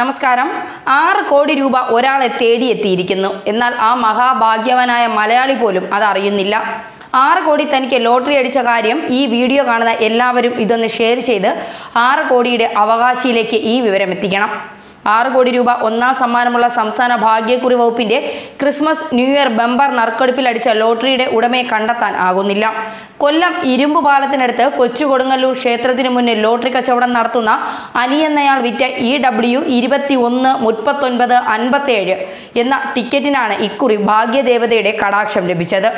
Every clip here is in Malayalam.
നമസ്കാരം. ആറ് കോടി രൂപ ഒരാളെ തേടിയെത്തിയിരിക്കുന്നു. എന്നാൽ ആ മഹാഭാഗ്യവാനായ മലയാളി പോലും അതറിയുന്നില്ല ആറ് കോടി തനിക്ക് ലോട്ടറി അടിച്ച കാര്യം ഈ വീഡിയോ കാണുന്ന എല്ലാവരും ഇതൊന്ന് ഷെയർ ചെയ്ത് ആറ് കോടിയുടെ അവകാശിയിലേക്ക് ഈ വിവരം എത്തിക്കണം. ആറ് കോടി രൂപ ഒന്നാം സമ്മാനമുള്ള സംസ്ഥാന ഭാഗ്യക്കുറി വകുപ്പിന്റെ ക്രിസ്മസ് ന്യൂ ഇയർ ബമ്പർ നറുക്കെടുപ്പിൽ അടിച്ച ലോട്ടറിയുടെ ഉടമയെ കണ്ടെത്താൻ ആകുന്നില്ല. കൊല്ലം ഇരുമ്പ് പാലത്തിനടുത്ത് കൊച്ചു കൊടുങ്ങല്ലൂർ ക്ഷേത്രത്തിന് മുന്നിൽ ലോട്ടറി കച്ചവടം നടത്തുന്ന അലി എന്നയാൾ വിറ്റ ഇ ഡബ്ല്യു ഇരുപത്തി ഒന്ന് മുപ്പത്തൊൻപത് അൻപത്തേഴ് എന്ന ടിക്കറ്റിനാണ് ഇക്കുറി ഭാഗ്യദേവതയുടെ കടാക്ഷം ലഭിച്ചത്.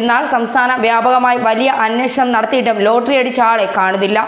എന്നാൽ സംസ്ഥാന വ്യാപകമായി വലിയ അന്വേഷണം നടത്തിയിട്ടും ലോട്ടറി അടിച്ച ആളെ കാണുന്നില്ല.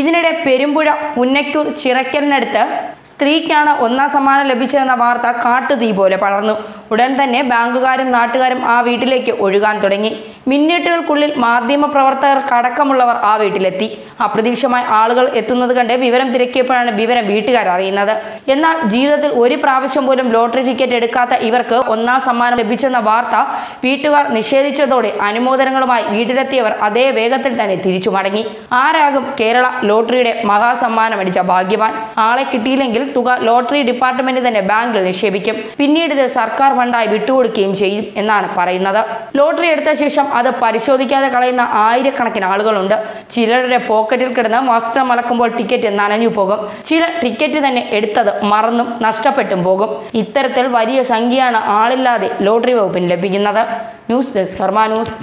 ഇതിനിടെ പെരുമ്പുഴ പുന്നയ്ക്കൂർ ചിറക്കലിനടുത്ത് സ്ത്രീക്കാണ് ഒന്നാം സമ്മാനം ലഭിച്ചതെന്ന വാർത്ത കാട്ടുതീ പോലെ പടർന്നു. ഉടൻ തന്നെ ബാങ്കുകാരും നാട്ടുകാരും ആ വീട്ടിലേക്ക് ഒഴുകാൻ തുടങ്ങി. മിനിറ്റുകൾക്കുള്ളിൽ മാധ്യമപ്രവർത്തകർക്കടക്കമുള്ളവർ ആ വീട്ടിലെത്തി. അപ്രതീക്ഷമായി ആളുകൾ എത്തുന്നത് കണ്ട് വിവരം തിരക്കിയപ്പോഴാണ് വിവരം വീട്ടുകാർ അറിയുന്നത്. എന്നാൽ ജീവിതത്തിൽ ഒരു പ്രാവശ്യം പോലും ലോട്ടറി ടിക്കറ്റ് എടുക്കാത്ത ഇവർക്ക് ഒന്നാം സമ്മാനം ലഭിച്ചെന്ന വാർത്ത വീട്ടുകാർ നിഷേധിച്ചതോടെ അനുമോദനങ്ങളുമായി വീട്ടിലെത്തിയവർ അതേ വേഗത്തിൽ തന്നെ തിരിച്ചു മടങ്ങി. ആരാകും കേരള ലോട്ടറിയുടെ മഹാസമ്മാനം അടിച്ച ഭാഗ്യവാൻ? ആളെ കിട്ടിയില്ലെങ്കിൽ തുക ലോട്ടറി ഡിപ്പാർട്ട്മെന്റ് തന്നെ ബാങ്കിൽ നിക്ഷേപിക്കും. പിന്നീട് സർക്കാർ ഫണ്ടായി വിട്ടുകൊടുക്കുകയും ചെയ്യും എന്നാണ് പറയുന്നത്. ലോട്ടറി എടുത്ത ശേഷം അത് പരിശോധിക്കാതെ കളയുന്ന ആയിരക്കണക്കിന് ആളുകളുണ്ട്. ചിലരുടെ പോക്കറ്റിൽ കിടന്ന് വസ്ത്രം അലക്കുമ്പോൾ ടിക്കറ്റ് നനഞ്ഞു പോകും. ചില ടിക്കറ്റ് തന്നെ എടുത്തത് മറന്നും നഷ്ടപ്പെട്ടും പോകും. ഇത്തരത്തിൽ വലിയ സംഖ്യയാണ് ആളില്ലാതെ ലോട്ടറി വകുപ്പിന് ലഭിക്കുന്നത്. ന്യൂസ് ഡെസ്ക് ഫർമാ ന്യൂസ്.